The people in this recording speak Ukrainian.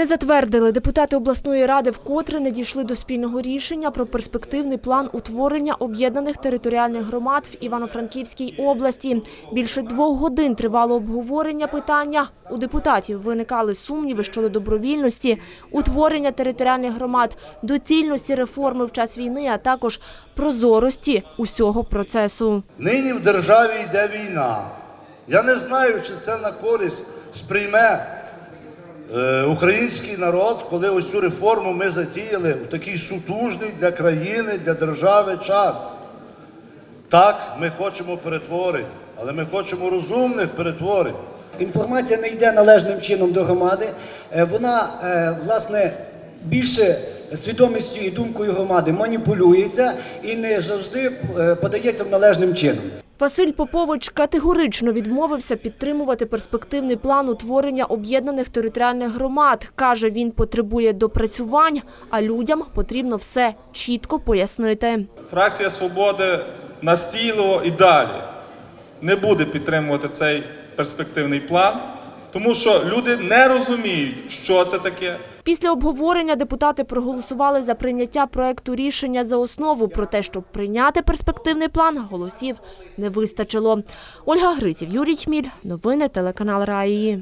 Не затвердили депутати обласної ради вкотре не дійшли до спільного рішення про перспективний план утворення об'єднаних територіальних громад в Івано-Франківській області. Більше двох годин тривало обговорення питання. У депутатів виникали сумніви щодо добровільності, утворення територіальних громад, доцільності реформи в час війни, а також прозорості усього процесу. Нині в державі йде війна. Я не знаю, чи це на користь сприйме український народ, коли ось цю реформу ми затіяли в такий сутужний для країни, для держави час. Так, ми хочемо перетворень, але ми хочемо розумних перетворень. Інформація не йде належним чином до громади. Е, Вона, е, власне, більше свідомістю і думкою громади маніпулюється і не завжди е, подається належним чином. Василь Попович категорично відмовився підтримувати перспективний план утворення об'єднаних територіальних громад. Каже, він потребує допрацювань, а людям потрібно все чітко пояснити. Фракція Свободи настійливо і далі не буде підтримувати цей перспективний план, тому що люди не розуміють, що це таке. Після обговорення депутати проголосували за прийняття проекту рішення за основу. Про те, щоб прийняти перспективний план, голосів не вистачило. Ольга Гриців, Юрій Чміль. Новини телеканал Раї.